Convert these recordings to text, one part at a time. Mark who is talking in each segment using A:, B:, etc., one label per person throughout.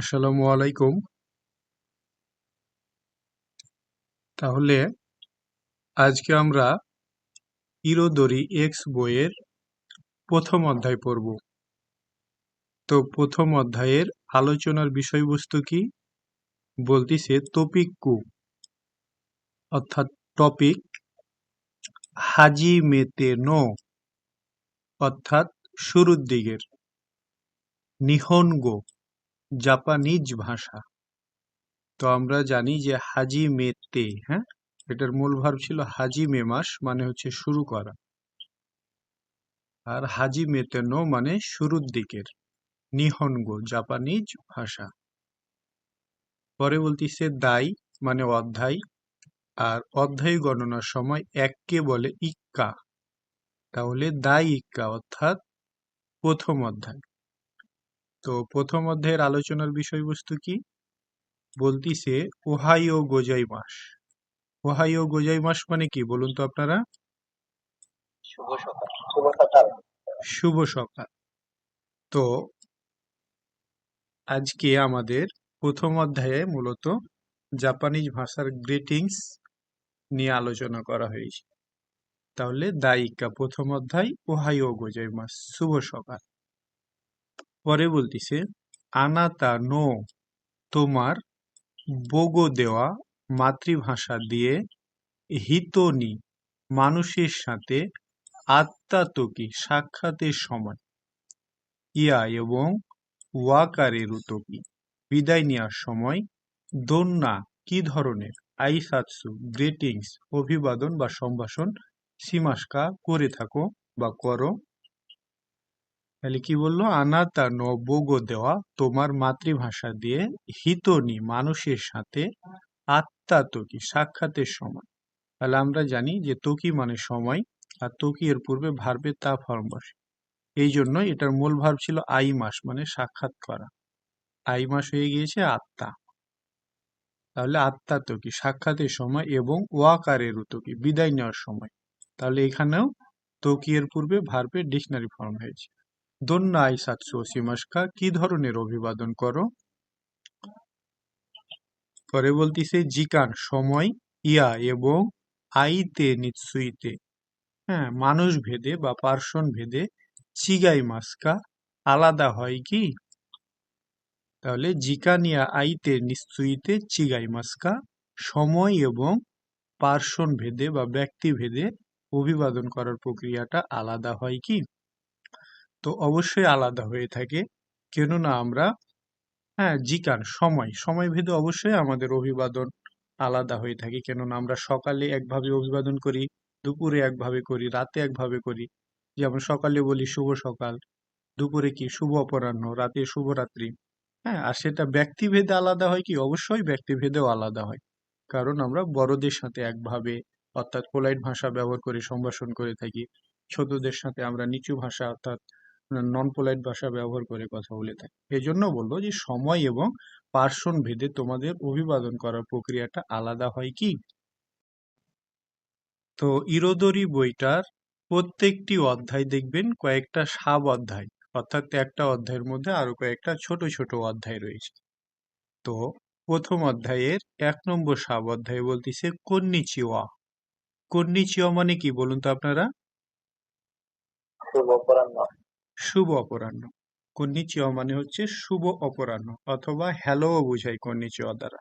A: আসসালামু আলাইকুম। তাহলে আজকে আমরা ইরোদরি এক্স বইয়ের প্রথম অধ্যায় পড়ব। তো প্রথম অধ্যায়ের আলোচনার বিষয়বস্তু কি? বলতিছে তপিক কু, অর্থাৎ টপিক হাজি মেতে নো অর্থাৎ শুরুর দিকের, নিহনগো। জাপানিজ ভাষা। তো আমরা জানি যে হাজি মেতে হ্যাঁ? এটার মূল ভাব ছিল হাজি মেমাস মানে হচ্ছে শুরু করা। আর হাজি মেতেনো মানে শুরুর দিকের, নিহনগো, জাপানিজ ভাষা। পরে বলতিছে দাই মানে অধ্যায়। আর অধ্যায় গণনার সময় এককে বলে ইক্কা। তাহলে দাই ইক্কা, অর্থাৎ প্রথম অধ্যায়। তো প্রথম অধ্যায়ের আলোচনার বিষয়বস্তু কি? বলতিছে ওহাইও গোজাই মাস। ওহাইও গোজাই মাস মানে কি? বলুন তো আপনারা।
B: শুভ সকাল।
A: তো আজকে আমাদের প্রথম অধ্যায়ে মূলত জাপানিজ ভাষার গ্রিটিংস নিয়ে আলোচনা করা হয়েছে। তাহলে দায়িকা প্রথম অধ্যায় ওহাইও গোজাই মাস। শুভ সকাল। পরে বলতিছে আনাতা নো তোমার বোগো দেওয়া মাতৃভাষা দিয়ে হিতনি মানুষের সাথে আত্মাতকি সাক্ষাতের সময়। ইয়া এবং ওয়াকারের উতকি বিদায় নেওয়ার সময় দোন্না কি ধরনের আইসাৎসু, গ্রিটিংস, অভিবাদন বা সম্ভাষণ সীমাস্কা করে থাকো বা করো? তাহলে কি বলল? আনাতা ন বোগো দেওয়া তোমার মাতৃভাষা দিয়ে হিতনি মানুষের সাথে আত্মা তকি, সাক্ষাতের সময়। তাহলে আমরা জানি যে তকি মানে সময় আর তকি এর পূর্বে ভার্বের তা ফর্ম বসে। এই জন্য এটার মূল ভার্ব ছিল আই মাস মানে সাক্ষাৎ করা। আই মাস হয়ে গিয়েছে আত্মা। তাহলে আত্মা তকি, সাক্ষাতের সময় এবং ওয়াকারের তকি, বিদায় নেওয়ার সময়। তাহলে এখানেও তকি এর পূর্বে ভার্বের ডিকশনারি ফর্ম হয়েছে। দন্যা আই সাতশো সীমাস্কা কি ধরনের অভিবাদন করো? পরে বলতিছে, জিকান, সময়, ইয়া এবং আইতে নিৎসুইতে। হ্যাঁ মানুষ ভেদে বা পার্সন ভেদে চিগাই মাস্কা আলাদা হয় কি? তাহলে জিকানিয়া আইতে নিশ্চয়ইতে চিগাই মাস্কা সময় এবং পার্সন ভেদে বা ব্যক্তি ভেদে অভিবাদন করার প্রক্রিয়াটা আলাদা হয় কি? তো অবশ্যই আলাদা হয়ে থাকে। কেননা আমরা হ্যাঁ জিকান সময় সময় ভেদে অবশ্যই আমাদের অভিবাদন আলাদা হয়ে থাকে। কেননা আমরা সকালে একভাবে অভিবাদন করি, দুপুরে একভাবে করি, রাতে একভাবে করি। যেমন সকালে বলি শুভ সকাল, দুপুরে কি? শুভ অপরাহ্ন, রাতে শুভরাত্রি। হ্যাঁ আর সেটা ব্যক্তিভেদে আলাদা হয় কি? অবশ্যই ব্যক্তিভেদেও আলাদা হয়। কারণ আমরা বড়দের সাথে একভাবে, অর্থাৎ পোলাইট ভাষা ব্যবহার করে সম্ভাষণ করে থাকি। ছোটদের সাথে আমরা নিচু ভাষা, অর্থাৎ নন পোলাইট ভাষা ব্যবহার করে কথা বলে থাকি। এই জন্য বলব যে, সময় এবং পার্সন ভেদে তোমাদের অভিবাদন করার প্রক্রিয়াটা আলাদা হয় কি? তো ইরোদরি বইটার প্রত্যেকটি অধ্যায় দেখবেন, কয়েকটা সাব অধ্যায় অর্থাৎ একটা অধ্যায়ের মধ্যে আরও কয়েকটা ছোট ছোট অধ্যায় রয়েছে। তো প্রথম অধ্যায়ের এক নম্বর সাব অধ্যায় বলতেছে কন্নিচিওয়া। কন্নিচিওয়া মানে কি বলুন তো আপনারা?
B: শুভ
A: শুভ অপরাহ্ন। কন্নিচিওয়া মানে হচ্ছে শুভ অপরাহ্ন অথবা হ্যালো বোঝায় কন্নিচিওয়া দ্বারা।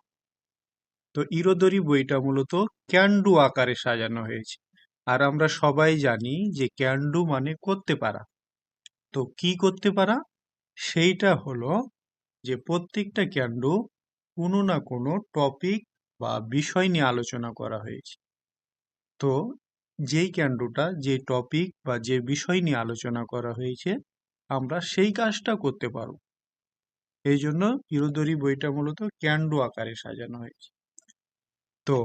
A: তো ইরোদরি বইটা মূলত ক্যান্ডু আকারে সাজানো হয়েছে। আর আমরা সবাই জানি যে ক্যান্ডু মানে করতে পারা। তো কি করতে পারা? সেইটা হলো যে প্রত্যেকটা ক্যান্ডু কোনো না কোনো টপিক বা বিষয় নিয়ে আলোচনা করা হয়েছে। তো যেই ক্যান্ডুটা, যে টপিক বা যে বিষয় নিয়ে আলোচনা করা হয়েছে আমরা সেই কাজটা করতে পারব। এই জন্য ইরোদরি বইটা মূলত ক্যান্ডু আকারে সাজানো হয়েছে। তো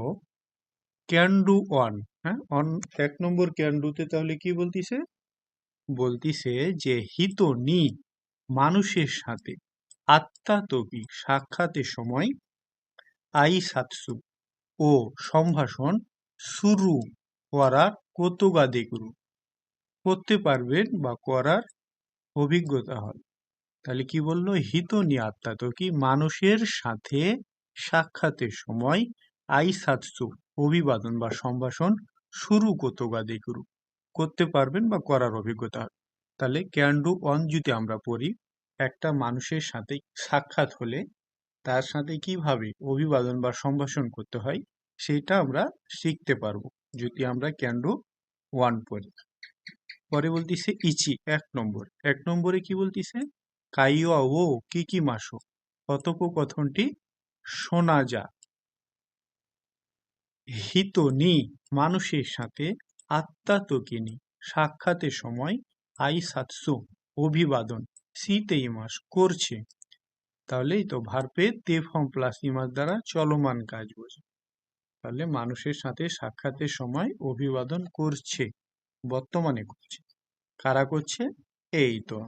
A: ক্যান্ডু ওয়ান হ্যাঁ? অন এক নম্বর ক্যান্ডুতে তাহলে কি বলতিছে? বলতিছে যে হিত নি মানুষের সাথে আত্মাতকি সাক্ষাতের সময় আই সাতসু ও সম্ভাষণ শুরু করার কতগা দেখুন করতে পারবেন বা করার অভিজ্ঞতা হয়। তাহলে কি বলল? হিত নিয়াত্তা তো কি মানুষের সাথে সাক্ষাতের সময় আই সাতসু অভিবাদন বা সম্ভাষণ শুরু করতো বা দেখুরু করতে পারবেন বা করার অভিজ্ঞতা হবে তাহলে ক্যান ডু অন যদি আমরা পড়ি, একটা মানুষের সাথে সাক্ষাৎ হলে তার সাথে কীভাবে অভিবাদন বা সম্ভাষণ করতে হয়, সেটা আমরা শিখতে পারব যদি আমরা ক্যান ডু ওয়ান পড়ি। পরে বলতিছে ইচি, এক নম্বর। এক নম্বরে কি বলতিছে? কাইয়া ও কি কি মাসো? কথোপকথনটি শোনা যা। হিত নি, মানুষের সাথে আত্মা তোকিনি সাক্ষাতের সময় আই সাতসু অভিবাদন। শীতে ইমাস করছে। তাহলেই তো ভারপে তে ফর্ম প্লাস ইমাস দ্বারা চলমান কাজ বোঝে। তাহলে মানুষের সাথে সাক্ষাতের সময় অভিবাদন করছে, বর্তমানে করছে। কারা করছে? এই তো।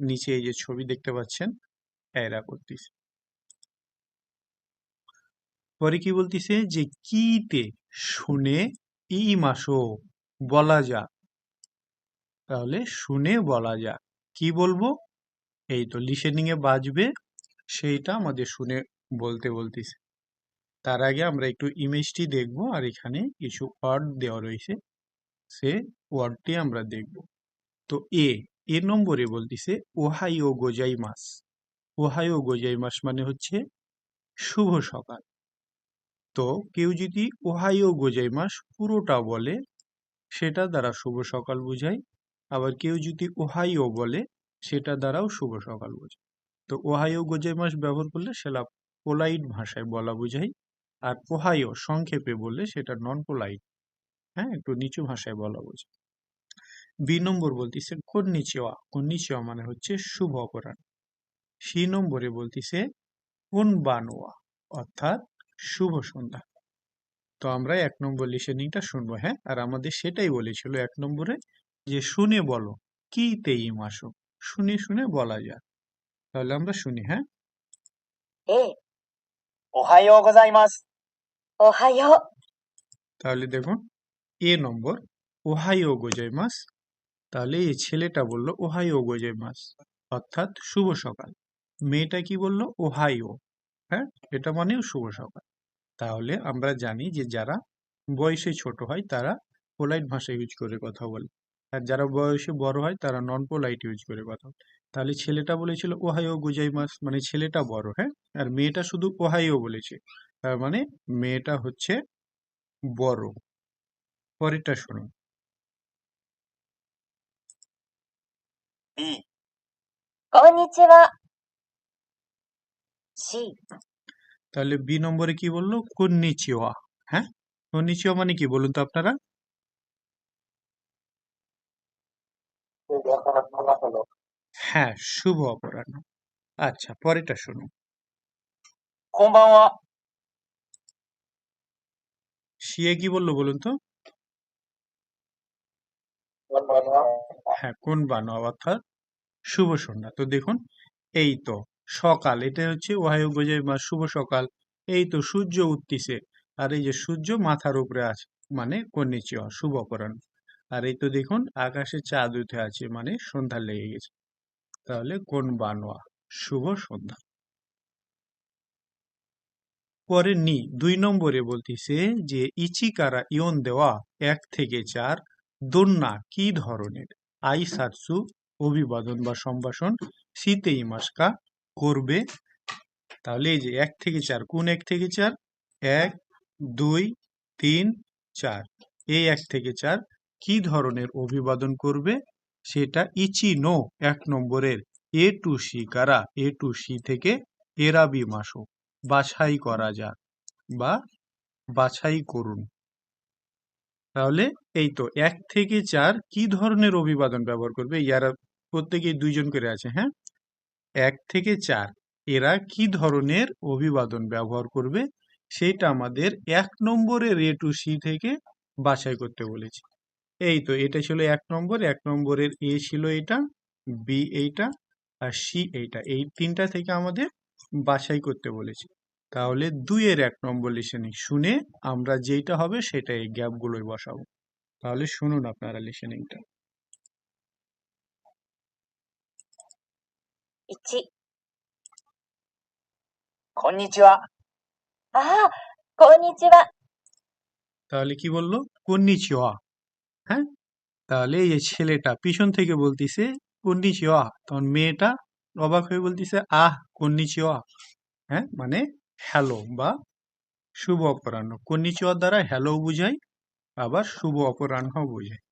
A: নিচে এই যে ছবি দেখতে পাচ্ছেন, এরা করতেছে। পরে কি বলতেছে যে, কিতে শুনে ই মাসো বলা যা। তাহলে শুনে বলা যা। কি বলব? এই তো লিসেনিং এ বাজবে, সেইটা আমাদের শুনে বলতে বলতেছে। তার আগে আমরা একটু ইমেজটি দেখব, আর এখানে কিছু ওয়ার্ড দেওয়া রয়েছে, সে ওয়ার্ডটি আমরা দেখব। তো এ এ নম্বরে বলতেছে, ওহাইও গোজাই মাস। ওহাইও গোজাই মাস মানে হচ্ছে শুভ সকাল। তো কেউ যদি ওহাইও গোজাই মাস পুরোটা বলে, সেটা দ্বারা শুভ সকাল বোঝায়। আবার কেউ যদি ওহাইও বলে, সেটা দ্বারাও শুভ সকাল বোঝায়। তো ওহাইও গোজাই মাস ব্যবহার করলে সেটা পোলাইট ভাষায় বলা বোঝায়। আর ওহাইও সংক্ষেপে বললে সেটা নন পোলাইট হ্যাঁ একটু নিচু ভাষায় বলা বোঝায়। বি নম্বর বলতেছে কন্নিচেওয়া কন্নিচেওয়া মানে হচ্ছে শুভ অপরাহ্ন। সি নম্বরে বলতেছে বানোয়া অর্থাৎ শুভ সন্ধ্যা। তো আমরা এক নম্বর লিসেনিংটা শুনব হ্যাঁ? আর আমাদের সেটাই বলেছিল এক নম্বরে যে শুনে বলো কি তেইম আসো? শুনে শুনে বলা যায় তাহলে আমরা শুনি হ্যাঁ? তাহলে দেখুন এ নম্বর ওহাইও গোজাইমাস তাহলে এই ছেলেটা বলল ওহাইও গোজাইমাস অর্থাৎ শুভ সকাল। মেয়েটা কি বলল ওহাইও হ্যাঁ এটা মানেও শুভ সকাল। তাহলে আমরা জানি যে যারা বয়সে ছোট হয়, তারা পোলাইট ভাষা ইউজ করে কথা বলে। আর যারা বয়সে বড় হয়, তারা নন পোলাইট ইউজ করে কথা বলে। তাহলে ছেলেটা বলেছিল ওহাইও গোজাইমাস মানে ছেলেটা বড় হ্যাঁ? আর মেয়েটা শুধু ওহাইও বলেছে। তার মানে মেয়েটা হচ্ছে বড়। পরেরটা শুনুন।
C: こんにちは。し、
A: তাহলে বি নম্বরে কি বললো কন্নিচিওয়া হ্যাঁ কন্নিচিওয়া মানে কি বলুন তো আপনারা হ্যাঁ শুভ অপরাহ্ন আচ্ছা পরেরটা শুনুন
B: こんばんは。
A: শিয়ে কি বললো বলুন তো
B: こんばんは。
A: হ্যাঁ কোন বানো অর্থাৎ শুভ সন্ধ্যা। তো দেখুন, এই তো সকাল এটা হচ্ছে ওহাইও গোজাই বা শুভ সকাল। এই তো সূর্য উঠতিছে, আর এই যে সূর্য মাথার উপরে আছে মানে কন্নিচিওয়া শুভ অপরাহ্ন। আর এই তো দেখুন, আকাশে চাঁদ উঠে আছে মানে সন্ধ্যা লেগে গেছে। তাহলে কোন বানোয়া? শুভ সন্ধ্যা। পরে নি, দুই নম্বরে বলতিছে যে, ইচিকারা ইয়ন দেওয়া এক থেকে চার দোন্না, কি ধরনের? আই সাতসু অভিবাদন বা সম্ভাষণ শীতে ইমাসকা করবে। তাহলে এই যে এক থেকে চার, কোন এক থেকে চার? এক, দুই, তিন, চার। এই এক থেকে চার, কি ধরনের অভিবাদন করবে? সেটা ইচি নো এক নম্বরের। এ টু সি কারা? এ টু সি থেকে এরাবি মাসো বাছাই করা যাক বা বাছাই করুন। তাহলে এই তো এক থেকে চার কি ধরনের অভিবাদন ব্যবহার করবে? ইয়ারা প্রত্যেকেই দুইজন করে আছে হ্যাঁ? এক থেকে চার, এরা কি ধরনের অভিবাদন ব্যবহার করবে? সেটা আমাদের এক নম্বরের এ টু সি থেকে বাছাই করতে বলেছে। এই তো এটা ছিল এক নম্বর, এক নম্বরের এ ছিল এটা, বি এইটা, আর সি এইটা। এই তিনটা থেকে আমাদের বাছাই করতে বলেছে। তাহলে দুইয়ের এক নম্বর লিসেনিং শুনে আমরা যেটা হবে সেটা এই গ্যাপগুলোই বসাবো তাহলে শুনুন আপনারা লিসেনিংটা
C: 1。
B: こんにちは。
C: ああ、こんにちは。
A: তাহলে কি বললো কন্নিচিওয়া হ্যাঁ তাহলে এই যে ছেলেটা পিছন থেকে বলতিছে কন্নিচিওয়া তখন মেয়েটা অবাক হয়ে বলতিছে আহ কন্নিচিওয়া হ্যাঁ মানে হ্যালো বা শুভ অপরাহ্ন। কন্নিচিওয়ার দ্বারা হ্যালো বোঝায় আবার শুভ অপরাহ্ন বোঝায়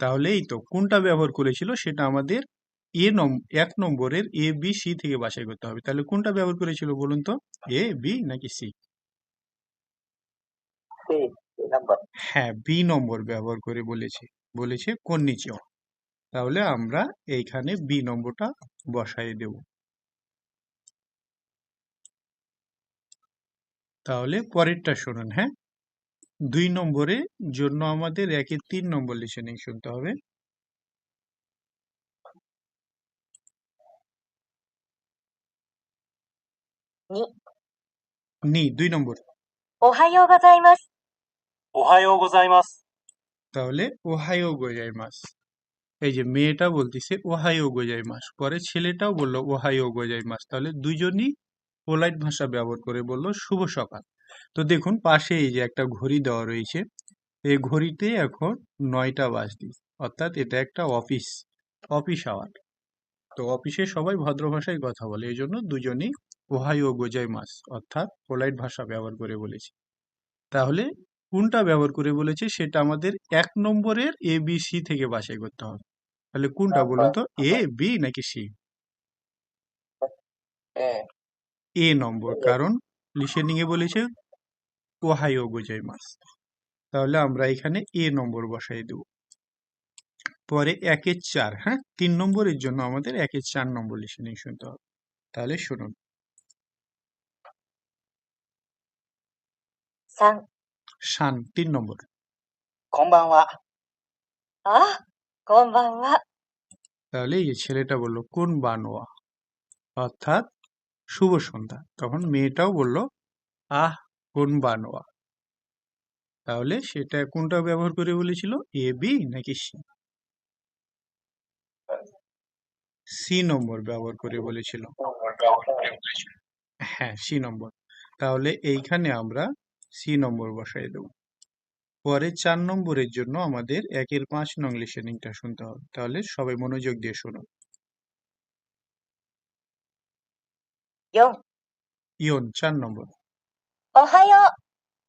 A: তাহলে এই তো কোনটা ব্যবহার করেছিল সেটা আমাদের এ নম এক নম্বরের এ বি সি থেকে বাছাই করতে হবে। তাহলে কোনটা ব্যবহার করেছিল বলুন তো? এ বি নাকি সি হ্যাঁ বি নম্বর ব্যবহার করে বলেছে বলেছে কন্নিচিওয়া তাহলে আমরা এইখানে বি নম্বরটা বসাই দেব। তাহলে পরেরটা শুনুন হ্যাঁ? দুই নম্বরে জন্য আমাদের একে তিন নম্বর লিসেনিং শুনতে হবে। নি দুই নম্বর।
B: ওহাইও গোজাইমাস। ওহাইও গোজাইমাস।
A: তাহলে ওহাইও গোজাইমাস। এই যে মেয়েটা বলতেছে ওহাইও গোজাইমাস পরে ছেলেটাও বলল ওহাইও গোজাইমাস। তাহলে দুইজনই পোলাইট ভাষা ব্যবহার করে বলল, শুভ সকাল। তো দেখুন, পাশে এই যে একটা ঘড়ি দেওয়া রয়েছে, এই ঘড়িতে এখন নয়টা বাজতি, অর্থাৎ এটা একটা অফিস অফিস আওয়ার। তো অফিসে সবাই ভদ্র ভাষায় কথা বলে, এই জন্য দুজনই ওহাইও গোজাইমাস অর্থাৎ পোলাইট ভাষা ব্যবহার করে বলেছে। তাহলে কোনটা ব্যবহার করে বলেছে, সেটা আমাদের এক নম্বরের এ বি সি থেকে বাছাই করতে হবে। তাহলে কোনটা বলুন তো? এ বি নাকি সি এ নম্বর কারণ লিসেনিং এ বলেছে ওহাইও গোজাইমাস তাহলে আমরা এখানে এ নম্বর বসাই দেব পরে একের চার হ্যাঁ তিন নম্বরের জন্য আমাদের একের চার নম্বর লিসেনিং শুনতে হবে তাহলে শুনুন
C: 3、
A: শান তিন নম্বর
B: こんばんは。
C: ああ、こんばんは。
A: তাহলে এই যে ছেলেটা বললো কোন বানোয়া অর্থাৎ শুভ সন্ধ্যা। তখন মেয়েটাও বলল, আহ, কোন বানোয়া? তাহলে সেটা কোনটা ব্যবহার করে বলেছিল? এ, বি নাকি সি? সি নম্বর ব্যবহার করে বলেছিল। হ্যাঁ সি নম্বর। তাহলে এইখানে আমরা সি নম্বর বসাই দেব। পরে চার নম্বরের জন্য আমাদের একের পাঁচ নং লিসেনিংটা শুনতে হবে। তাহলে সবাই মনোযোগ দিয়ে শুনুন।
C: 4、
A: ইয়ন চার নম্বর
C: おはよ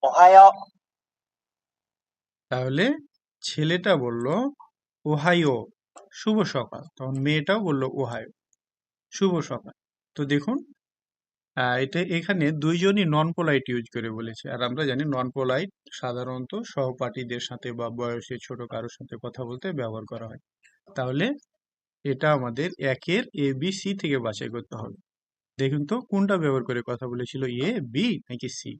C: う。
B: おはよ
A: তাহলে ছেলেটা বলল ওহাইও শুভ সকাল তখন মেয়েটাও বলল ওহাইও শুভ সকাল তো দেখুন আহ, এটা এখানে দুইজনই নন পোলাইট ইউজ করে বলেছে আর আমরা জানি নন পোলাইট সাধারণত সহপাঠীদের সাথে বা বয়সে ছোট কারোর সাথে কথা বলতে ব্যবহার করা হয় তাহলে এটা আমাদের একের এ বি সি থেকে বাছাই করতে হবে দেখুন তো কোনটা ব্যবহার করে কথা বলেছিল? এ বি নাকি সি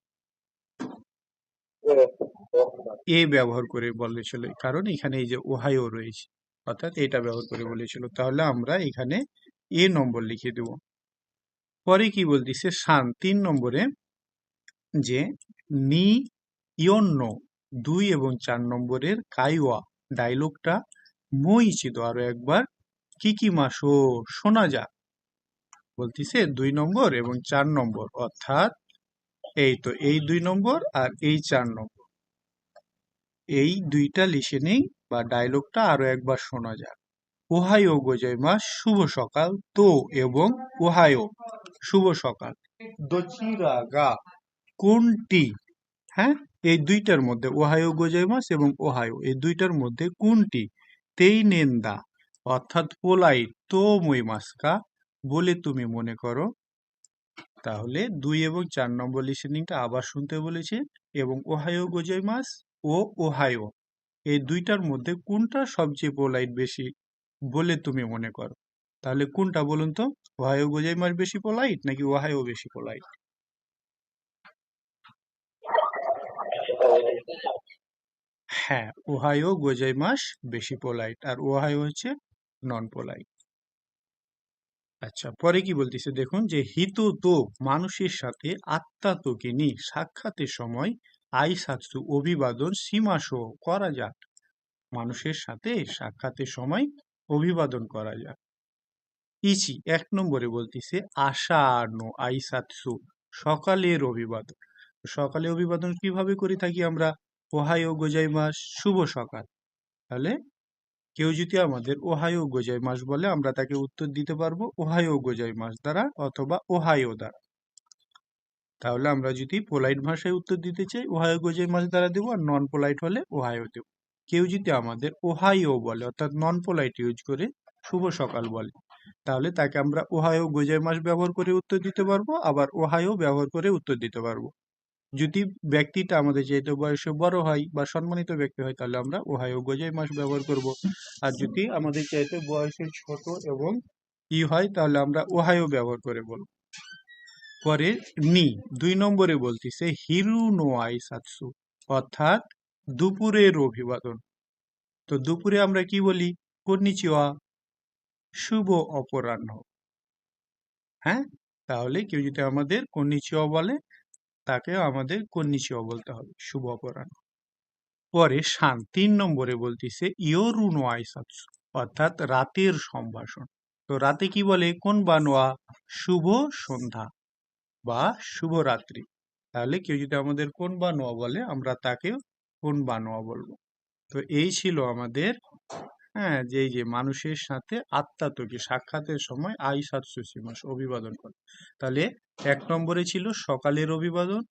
A: এ ব্যবহার করে বলেছিল কারণ এখানে এই যে ওহাইও রয়েছে অর্থাৎ এটা ব্যবহার করে বলেছিল। তাহলে আমরা এখানে এ নম্বর লিখে দেব। পরে কি বলতেছে? শান তিন নম্বরে যে নি ইয়ন্ন দুই এবং চার নম্বরের কাইওয়া ডায়লগটা মইচিত আরও একবার। কি কি মাসো? শোনা যাক। বলতিছে দুই নম্বর এবং চার নম্বর, অর্থাৎ এই তো, এই দুই নম্বর আর এই চার নম্বর। এই দুইটা লিসেনিং বা ডায়লগটা আরও একবার শোনা যাক। ওহাইও গোজাইমাস শুভ সকাল তো এবং ওহাইও শুভ সকাল। দচিরাগা, কোনটি? হ্যাঁ এই দুইটার মধ্যে ওহাইও গোজাইমাস এবং ওহাইও এই দুইটার মধ্যে কোনটি? তেই নেন্দা অর্থাৎ পোলাই তো মইমাসকা বলে তুমি মনে করো। তাহলে দুই এবং চার নম্বর লিসেনিংটা আবার শুনতে বলেছে এবং ওহাইও গোজাইমাস ও ওহায়ো এই দুইটার মধ্যে কোনটা সবচেয়ে পোলাইট বেশি বলে তুমি মনে করো? তাহলে কোনটা বলুন তো? ওহাইও গোজাইমাস বেশি পোলাইট নাকি ওহাইও বেশি পোলাইট হ্যাঁ ওহায়ো গোজাই মাস বেশি পোলাইট আর ওহাইও হচ্ছে নন পোলাইট আচ্ছা পরে কি বলতেছে? দেখুন যে, হিত তো মানুষের সাথে আত্মা তোকে নি সাক্ষাতের সময় আই সাতসু অভিবাদন সীমাসহ করা যাক। মানুষের সাথে সাক্ষাতের সময় অভিবাদন করা যাক। ইচি এক নম্বরে বলতেছে, আশানো আইসাতসু সকালের অভিবাদন। সকালে অভিবাদন কীভাবে করে থাকি আমরা? ওহাইও গোজাইমাস শুভ সকাল। তাহলে কেউ যদি আমাদের ওহাইও গোজাই মাস বলে, আমরা তাকে উত্তর দিতে পারব ওহাইও গোজাই মাস দ্বারা অথবা ওহাইও দ্বারা। তাহলে আমরা যদি পোলাইট ভাষায় উত্তর দিতে চাই ওহাইও গোজাই মাস দ্বারা দেবো, আর নন পোলাইট হলে ওহাইও দেবো। কেউ যদি আমাদের ওহাইও বলে, অর্থাৎ নন পোলাইট ইউজ করে শুভ সকাল বলে, তাহলে তাকে আমরা ওহায়ো গোজাই মাস ব্যবহার করে উত্তর দিতে পারব, আবার ওহাইও ব্যবহার করে উত্তর দিতে পারব। যদি ব্যক্তিটা আমাদের চাইতে বয়সে বড় হয় বা সম্মানিত ব্যক্তি হয় তাহলে আমরা ওহাইও গোজাই মাস ব্যবহার করব। আর যদি আমাদের চাইতে বয়সে ছোট এবং ই হয় তাহলে আমরা ওহাইও ব্যবহার করে বলব। পরে নি দুই নম্বরে বলতেছে হিরু নো আইসাতসু অর্থাৎ দুপুরের অভিবাদন। তো দুপুরে আমরা কি বলি? কন্নিচিওয়া শুভ অপরাহ্ন। হ্যাঁ? তাহলে কেউ যদি আমাদের কন্নিচিওয়া বলে তাকে আমাদের কন্নিচিওয়া বলতে হবে, শুভ অপরাহ্ন। পরে শান তিন নম্বরে বলতেছে, ইয়োরুনো আইসাতসু অর্থাৎ রাতের সম্ভাষণ। তো রাতে কি বলে? কোন বানোয়া? শুভ সন্ধ্যা বা শুভরাত্রি তাহলে কেউ যদি আমাদের কোন বানোয়া বলে, আমরা তাকে কোন বানোয়া বলব। তো এই ছিল আমাদের হ্যাঁ যে যে মানুষের সাথে আত্মা তৈরি, সাক্ষাতের সময় আই সাতসুসিমাস অভিবাদন করে। তাহলে এক নম্বরে ছিল সকালের অভিবাদন,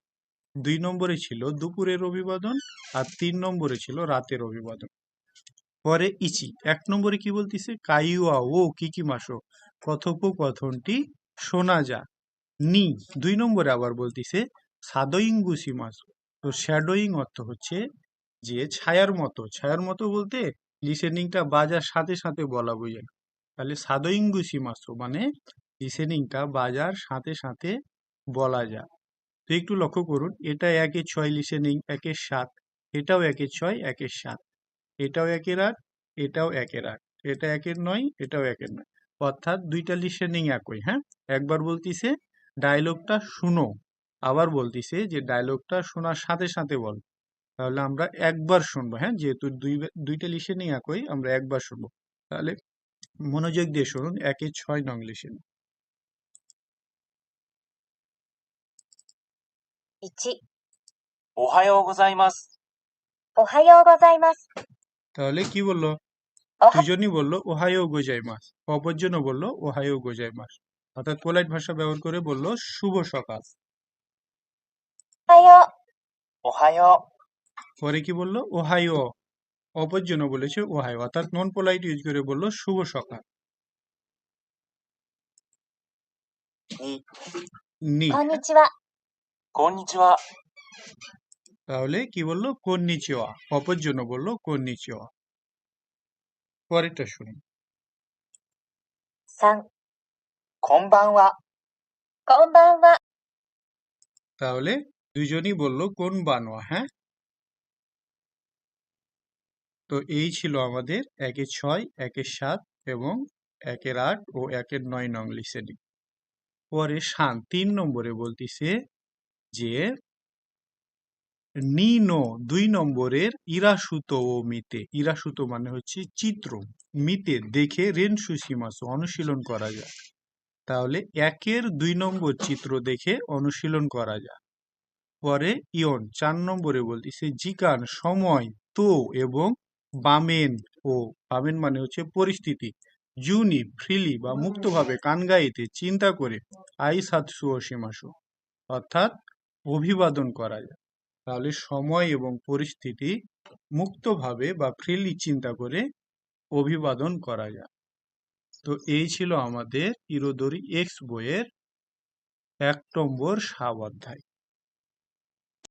A: দুই নম্বরে ছিল দুপুরের অভিবাদন, আর তিন নম্বরে ছিল রাতের অভিবাদন। পরে ইচি, এক নম্বরে কি বলতিছে? কাইওয়া ও কি কি মাসো? কথোপকথনটি শোনা যা। নি, দুই নম্বরে আবার বলতিছে সাদইঙ্গুসি মাস। তো শ্যাডোয়িং অর্থ হচ্ছে যে ছায়ার মতো। ছায়ার মতো বলতে লিসেনিংটা বাজার সাথে সাথে বলা বোঝায়। তাহলে সাদইঙ্গুসি মাস মানে লিসেনিংটা বাজার সাথে সাথে বলা যায়। তো একটু লক্ষ্য করুন, এটা একের ছয় লিসেনিং একের সাত, এটাও একের ছয় একের সাত, এটাও একের আট, এটাও একের আট, এটা একের নয়, এটাও একের নয়। অর্থাৎ দুইটা লিসেনিং একই হ্যাঁ? একবার বলতিছে ডায়লগটা শুনো, আবার বলতিছে যে ডায়লগটা শোনার সাথে সাথে বল। তাহলে আমরা একবার শুনব হ্যাঁ? যেহেতু দুইটা দুইটা নেই একই আমরা একবার শুনব। তাহলে মনোযোগ দিয়ে শুনুন একে ছয় নং লিসেন তাহলে কি বলল? দুজনই বলল ওহায়ো গোজাইমাস। অপরজনও বলল ওহায়ো গোজাইমাস। অর্থাৎ পোলাইট ভাষা ব্যবহার করে বলল শুভ সকাল। পরে কি বলল? ওহাইও অপর জন্য বলেছে ওহাইও অর্থাৎ নন পোলাইট ইউজ করে বলল শুভ সকাল। তাহলে কি বলল? কন্নিচিওয়া অপর জন্য বলল কন্নিচিওয়া পরেরটা
C: শুনি।
A: তাহলে দুজনই বলল কোন বানোয়া? হ্যাঁ? তো এই ছিল আমাদের একের ছয়, একের সাত এবং একের আট ও একের নয় নং লিসেনিং পরে শান তিন নম্বরে বলতেছে যে নিনো দুই নম্বরের ইরাসুতো ও মিতে। ইরাসুতো মানে হচ্ছে চিত্র, মিতে দেখে রেন সুসীমাস অনুশীলন করা যায়। তাহলে একের দুই নম্বর চিত্র দেখে অনুশীলন করা যায়। পরে ইয়ন চার নম্বরে বলতেছে জিকান সময় তো এবং বামেন ও বামেন মানে হচ্ছে পরিস্থিতি। জুনি, ফ্রিলি বা মুক্তভাবে কানগাইতে চিন্তা করে আই সাতসু ও সীমাসু অর্থাৎ অভিবাদন করা যায়। তাহলে সময় এবং পরিস্থিতি মুক্তভাবে বা ফ্রিলি চিন্তা করে অভিবাদন করা যায়। তো এই ছিল আমাদের ইরোদরি এক্স বইয়ের এক নম্বর সাব অধ্যায়।